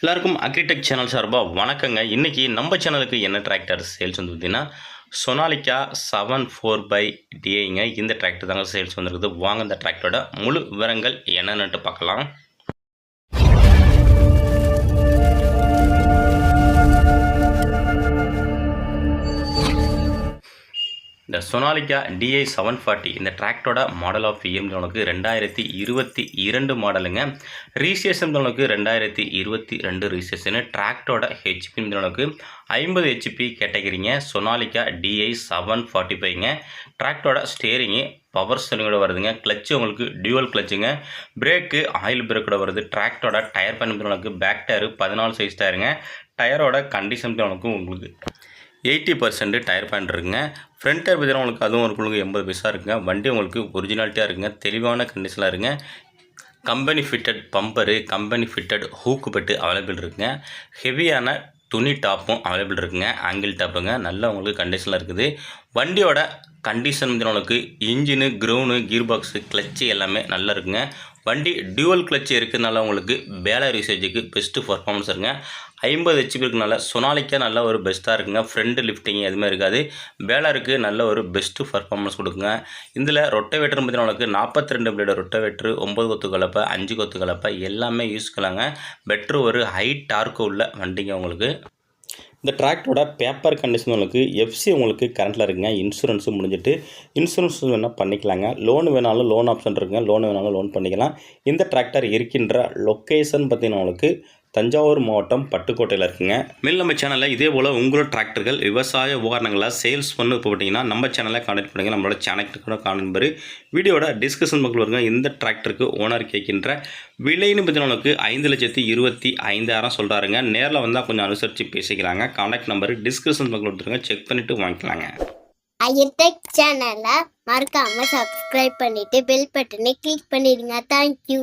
எல்லாருக்கும் agritech channel சார்பாக வணக்கங்க. இன்றைக்கி நம்ம சேனலுக்கு என்ன டிராக்டர் சேல்ஸ் வந்து பார்த்தீங்கன்னா சொனாலிக்கா செவன் ஃபோர் பை டிஐங்க இந்த டிராக்டர் தாங்க சேல்ஸ் வந்துருக்குது. வாங்க இந்த டிராக்டரோட முழு விவரங்கள் என்னென்னட்டு பார்க்கலாம். இந்த சொனாலிகா டிஐ செவன் ஃபார்ட்டி இந்த டிராக்டோட மாடல் ஆஃப் இஎம் உனக்கு ரெண்டாயிரத்தி இருபத்தி இரண்டு மாடலுங்க ரீசேஷன் உனக்கு ரெண்டாயிரத்தி இருபத்தி ரெண்டு ரீசேஷனு டிராக்டோட ஹெச்பி உனக்கு ஐம்பது ஹெச்பி கேட்டகிரிங்க. சொனாலிகா டிஐ செவன் ஃபார்ட்டி ஃபைவ்ங்க டிராக்டோட ஸ்டேரிங்கு பவர் ஸ்டேரிங்கோட வருதுங்க. கிளச்சு உங்களுக்கு டியூவல் கிளச்சுங்க பிரேக்கு ஆயில் பிரேக்கோட வருது. டிராக்டோட டயர் பண்ணி உனக்கு பேக் டயரு பதினாலு சைஸ் டயருங்க டயரோட கண்டிஷன் உனக்கு உங்களுக்கு எயிட்டி பர்சன்ட் டயர் பேண்ட் இருக்குங்க. ஃப்ரண்ட் டயர் பார்த்தீங்கன்னா உங்களுக்கு அதுவும் ஒரு உங்களுக்கு எண்பது பைசா இருக்குங்க. வண்டி உங்களுக்கு ஒரிஜினாலிட்டியாக இருக்குங்க. தெளிவான கண்டிஷனாக இருக்குங்க. Company fitted bumper company fitted hook bed available இருக்குங்க. ஹெவியான துணி டாப்பும் அவைலபிள் இருக்குங்க. ஆங்கிள் டாப்புங்க நல்ல உங்களுக்கு கண்டிஷனில் இருக்குது. வண்டியோட கண்டிஷன் வந்து உங்களுக்கு engine crown gear box clutch எல்லாமே நல்லா இருக்குங்க. வண்டி டியூவல் கிளச் இருக்கிறதுனால உங்களுக்கு பேலர் யூசேஜுக்கு பெஸ்ட்டு பர்ஃபார்மன்ஸ் இருக்குங்க. ஐம்பது ஹெச்பி இருக்கனால சொனாலிக்கா நல்ல ஒரு பெஸ்ட்டாக இருக்குங்க. ஃப்ரண்ட் லிஃப்டிங் எதுவுமே இருக்காது. பேலருக்கு நல்ல ஒரு பெஸ்ட்டு பர்ஃபார்மன்ஸ் கொடுக்குங்க. இதில் ரொட்டவேட்டர் பார்த்தீங்கன்னா நம்மளுக்கு நாற்பத்தி ரெண்டு பிளேடு ரொட்டவேட்ரு ஒம்பது கொத்து கலப்பை அஞ்சு கொத்து கலப்பை எல்லாமே யூஸ் பண்ணலாங்க. பெட்ரு ஒரு ஹை டார்க்கு உள்ள வண்டிங்க உங்களுக்கு. இந்த டிராக்டரோட பேப்பர் கண்டிஷன் உங்களுக்கு எஃப்சி உங்களுக்கு கரண்ட்டில் இருக்குங்க. இன்சூரன்ஸும் முடிஞ்சிட்டு இன்சூரன்ஸ் வேணால் பண்ணிக்கலாங்க. லோன் வேணாலும் லோன் ஆப்ஷன் இருக்குங்க. லோன் வேணாலும் லோன் பண்ணிக்கலாம். இந்த டிராக்டர் இருக்கின்ற லொக்கேஷன் பார்த்தீங்கன்னா உங்களுக்கு தஞ்சாவூர் மாவட்டம் பட்டுக்கோட்டையில் இருக்குங்க. மேல் நம்ம சேனலில் இதே போல் உங்களோட டிராக்டர்கள் விவசாய உபகரணங்களை சேல்ஸ் பண்ணு இப்போ பார்த்தீங்கன்னா நம்ம சேனலை கான்டெக்ட் பண்ணுங்கள் நம்மளோட சேனலுக்கு கூட காணும்பரு வீடியோட டிஸ்கஷன் பக்கத்தில் வருங்க. இந்த டிராக்டருக்கு ஓனர் கேட்கின்ற விலைன்னு பார்த்தீங்கன்னா ஐந்து லட்சத்தி இருபத்தி ஐந்தாயிரம் சொல்கிறாருங்க நேரில் வந்தால் கொஞ்சம் அனுசரித்து பேசிக்கிறாங்க கான்டாக்ட் நம்பர் டிஸ்கிரிப்ஷன் பக்கத்தில் கொடுத்துருங்க. செக் பண்ணிவிட்டு வாங்கிக்கலாங்க. ஐயர்டெக் சேனலை மறக்காமல் சப்ஸ்கிரைப் பண்ணிவிட்டு பெல் பட்டனை கிளிக் பண்ணிடுங்க. தேங்க்யூ